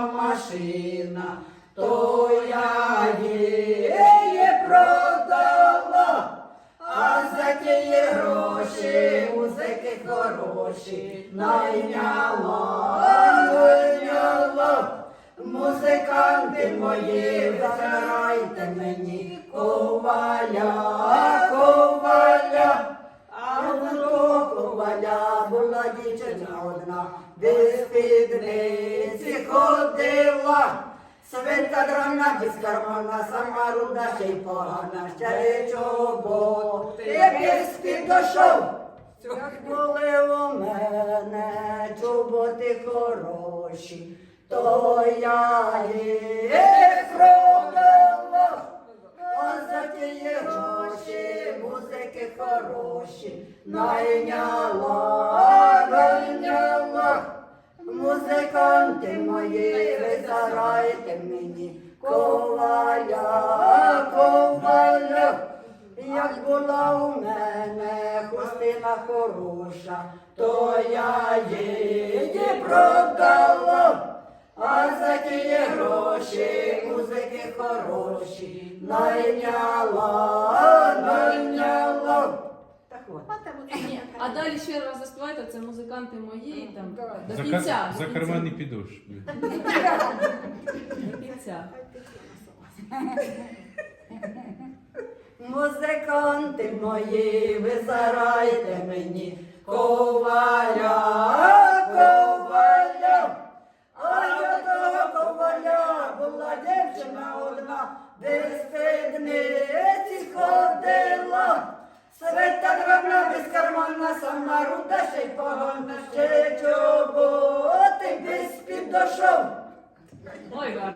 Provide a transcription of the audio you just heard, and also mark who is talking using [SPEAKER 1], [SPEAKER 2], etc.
[SPEAKER 1] машина, то я її продала, а за ті гроші, музики хороші, найняла, найняла. Музиканти мої, вибирайте мені коваля, коваля. А до коваля була дівчина одна, без спідниці ходила. Свинка драна без кармана, сама руда ще й погана, ще чоботи без спід дошов. Як були у мене чоботи хороші, то я їх продала. А за ті гроші, музики хороші, найняла. Мої, зарайте мені коваля, коваля. Як була у мене хустина хороша, то я її продала. А за ті гроші, музики хороші, найняла.
[SPEAKER 2] Ні, а далі ще раз заспівайте, це музиканти мої там до кінця.
[SPEAKER 3] кар...
[SPEAKER 2] до
[SPEAKER 3] за
[SPEAKER 2] кінця.
[SPEAKER 3] підуш.
[SPEAKER 2] До кінця.
[SPEAKER 1] Музиканти мої, ви зарайте мені коваля, коваля. А я того коваля була дівчина одна, без руда ще й погана, ще чоботи без піддошов.
[SPEAKER 2] Ой.